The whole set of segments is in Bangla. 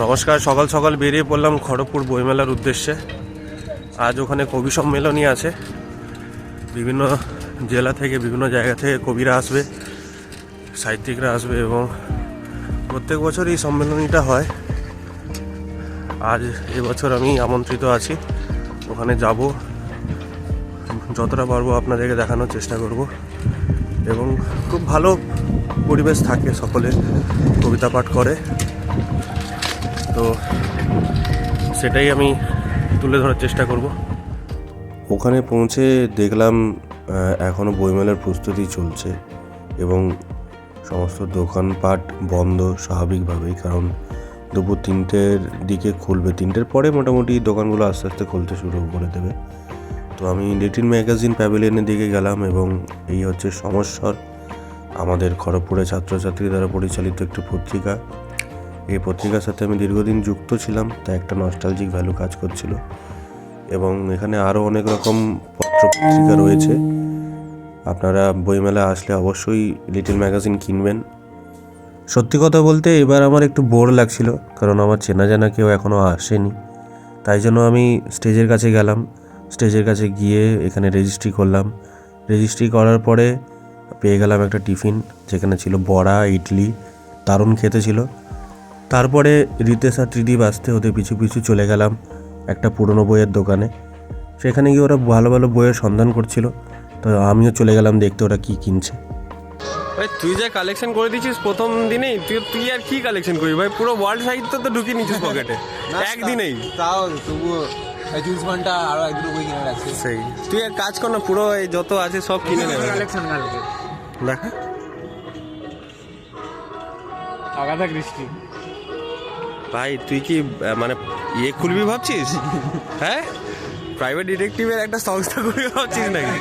নমস্কার, সকাল সকাল বেরিয়ে পড়লাম খড়গপুর বইমেলার উদ্দেশ্যে। আজ ওখানে কবি সম্মেলনী আছে। বিভিন্ন জেলা থেকে বিভিন্ন জায়গা থেকে কবিরা আসবে, সাহিত্যিকরা আসবে এবং প্রত্যেক বছর এই সম্মেলনীটা হয়। আজ এবছর আমি আমন্ত্রিত আছি। ওখানে যাব। যতটা পারব আপনাদেরকে দেখানোর চেষ্টা করব। এবং খুব ভালো পরিবেশ থাকে সকলে। কবিতা পাঠ করে। তো সেটাই আমি তুলে ধরার চেষ্টা করব। ওখানে পৌঁছে দেখলাম এখনও বইমেলার প্রস্তুতি চলছে এবং সমস্ত দোকানপাট বন্ধ স্বাভাবিকভাবেই কারণ দুপুর তিনটের দিকে খুলবে। তিনটের পরে মোটামুটি দোকানগুলো আস্তে আস্তে খুলতে শুরু করে দেবে। তো আমি লিটিল ম্যাগাজিন প্যাভিলিয়নের দিকে গেলাম এবং এই হচ্ছে সমস্যার। আমাদের খড়গপুরের ছাত্রছাত্রী দ্বারা পরিচালিত একটি পত্রিকা এই পত্রিকার সাথে আমি দীর্ঘদিন যুক্ত ছিলাম, তাই একটা নস্টালজিক ভ্যালু কাজ করছিল। এবং এখানে আরও অনেক রকম পত্র পত্রিকা রয়েছে। আপনারা বইমেলা আসলে অবশ্যই লিটল ম্যাগাজিন কিনবেন। সত্যি কথা বলতে এবার আমার একটু বোর লাগছিল, কারণ আমার চেনা জানা কেউ এখনও আসেনি। তাই জন্য আমি স্টেজের কাছে গেলাম। স্টেজের কাছে গিয়ে এখানে রেজিস্ট্রি করলাম। রেজিস্ট্রি করার পরে পেয়ে গেলাম একটা টিফিন, যেখানে ছিল বড়া, ইডলি, দারুণ খেতে ছিল। তারপরে রিতেশ আর ত্রিদীপ আসতে ওদের পিছু পিছু চলে গেলাম একটা পুরনো বইয়ের দোকানে। সেখানে গিয়ে ওরা ভালো ভালো বইয়ের সন্ধান করছিল। তো আমিও চলে গেলাম দেখতে ওরা কি কিনছে। ভাই তুই যা কালেকশন করে দিছিস প্রথম দিনেই তুই তুই আর কি কালেকশন করবি ভাই? পুরো ওয়ার্ল্ড সাহিত্য তো ঢুকিয়ে নিচ্ছিস পকেটে একদিনেই। তাও তবুও জুস আরও এক দুটো বই কিনে রাখছি সেই। তুই এক কাজ কর না পুরো এই যত আছে সব কিনে নেবে কালেকশন কালকে দেখা। আগাথা ক্রিস্টি ভাই তুই কি মানে ইয়ে খুলবি ভাবছিস? হ্যাঁ? প্রাইভেট ডিটেকটিভের একটা সংস্থা খুলবি ভাবছিস নাকি?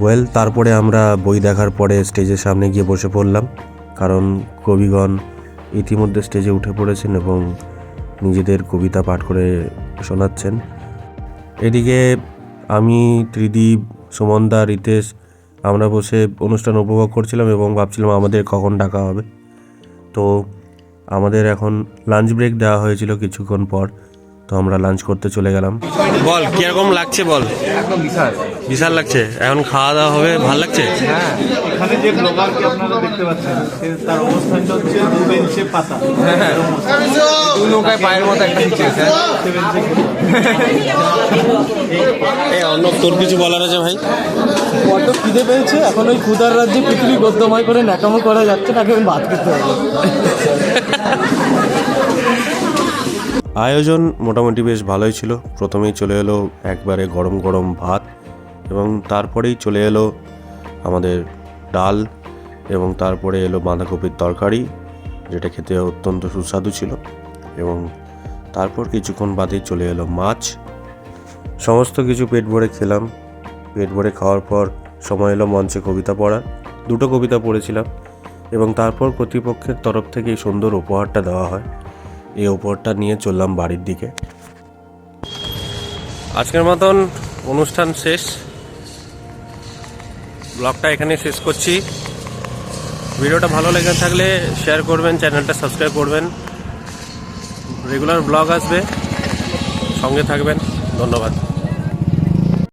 ওয়েল তারপরে আমরা বই দেখার পরে স্টেজের সামনে গিয়ে বসে পড়লাম কারণ কবিগণ ইতিমধ্যে স্টেজে উঠে পড়েছেন এবং নিজেদের কবিতা পাঠ করে শোনাচ্ছেন। এদিকে আমি ত্রিদীপ সুমনদা রিতেশ আমরা বসে অনুষ্ঠান উপভোগ করছিলাম এবং ভাবছিলাম আমাদের কখন ডাকা হবে। তো আমাদের এখন লাঞ্চ ব্রেক দেওয়া হয়েছিল কিছুক্ষণ পর তো আমরা লাঞ্চ করতে চলে গেলাম। বল কীরকম লাগছে বল? একদম বিশাল। বিশাল লাগছে? এখন খাওয়া দাওয়া হবে ভালো লাগছে? হ্যাঁ এখানে যে ব্লগারকে আপনারা দেখতে পাচ্ছেন তার অবস্থানটা হচ্ছে দু বেঞ্চে পাতা। দু নৌকায় পায়ের মতো একটা নিচে আছে এই অন্য তোর কিছু বলার আছে ভাই? বড্ড খিদে পেয়েছে? এখন ওই ক্ষুদার রাজ্যে পৃথিবী গদ্যময় করে ন্যাকামো করা যাচ্ছে তাকে আমি ভাত খেতে হবে। আয়োজন মোটামুটি বেশ ভালোই ছিল। প্রথমেই চলে এলো একবারে গরম গরম ভাত এবং তারপরেই চলে এলো আমাদের ডাল এবং তারপরে এলো বাঁধাকপির তরকারি যেটা খেতে অত্যন্ত সুস্বাদু ছিল এবং তারপর কিছুক্ষণ বাদেই চলে এলো মাছ। সমস্ত কিছু পেট ভরে খেলাম। পেট ভরে খাওয়ার পর সময় এলো মঞ্চে কবিতা পড়ার। দুটো কবিতা পড়েছিলাম এবং তারপর কর্তৃপক্ষের তরফ থেকে এই সুন্দর উপহারটা দেওয়া হয়। এই উপহারটা নিয়ে চললাম বাড়ির দিকে। আজকের মতন অনুষ্ঠান শেষ। ব্লগটা এখানে শেষ করছি। ভিডিওটা ভালো লেগে থাকলে শেয়ার করবেন চ্যানেলটা সাবস্ক্রাইব করবেন। রেগুলার ব্লগ আসবে। সঙ্গে থাকবেন। ধন্যবাদ।